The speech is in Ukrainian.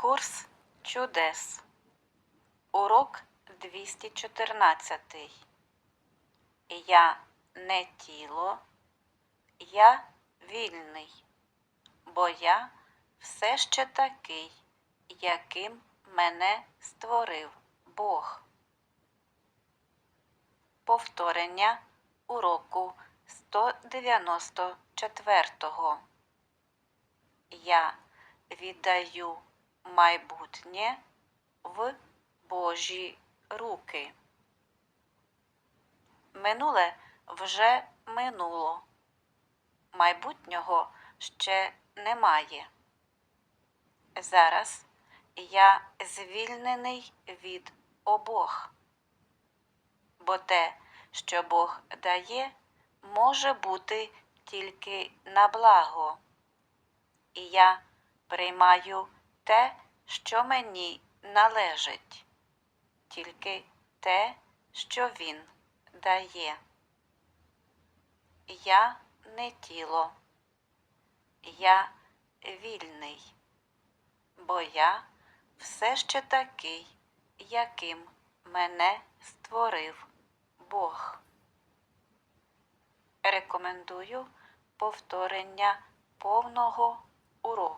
Курс чудес. Урок 214. Я не тіло, я вільний, бо я все ще такий, яким мене створив Бог. Повторення уроку 194. Я віддаю майбутнє в Божі руки. Минуле вже минуло. Майбутнього ще немає. Зараз я звільнений від обох, бо те, що Бог дає, може бути тільки на благо. І я приймаю те, що мені належить, тільки те, що Він дає. Я не тіло, я вільний, бо я все ще такий, яким мене створив Бог. Рекомендую повторення повного уроку.